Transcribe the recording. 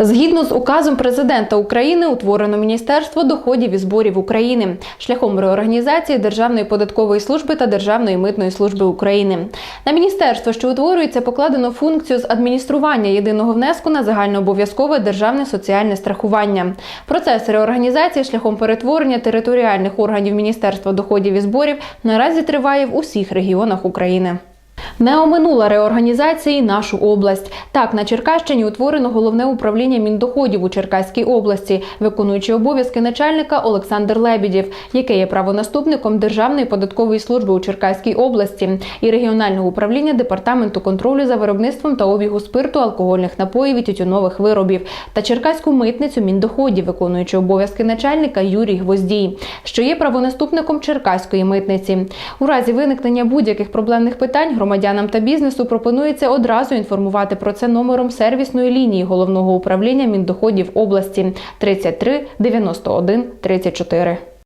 Згідно з указом президента України утворено Міністерство доходів і зборів України шляхом реорганізації Державної податкової служби та Державної митної служби України. На міністерство, що утворюється, покладено функцію з адміністрування єдиного внеску на загальнообов'язкове державне соціальне страхування. Процес реорганізації шляхом перетворення територіальних органів Міністерства доходів і зборів наразі триває в усіх регіонах України. Не оминула реорганізації нашу область. Так, на Черкащині утворено головне управління міндоходів у Черкаській області, виконуючи обов'язки начальника Олександр Лебідєв, який є правонаступником Державної податкової служби у Черкаській області і регіонального управління департаменту контролю за виробництвом та обігу спирту, алкогольних напоїв і тютюнових виробів та Черкаську митницю міндоходів, виконуючи обов'язки начальника Юрій Гвоздій, що є правонаступником Черкаської митниці. У разі виникнення будь-яких проблемних питань громадянам та бізнесу пропонується одразу інформувати про це номером сервісної лінії головного управління міндоходів області 33 91 34.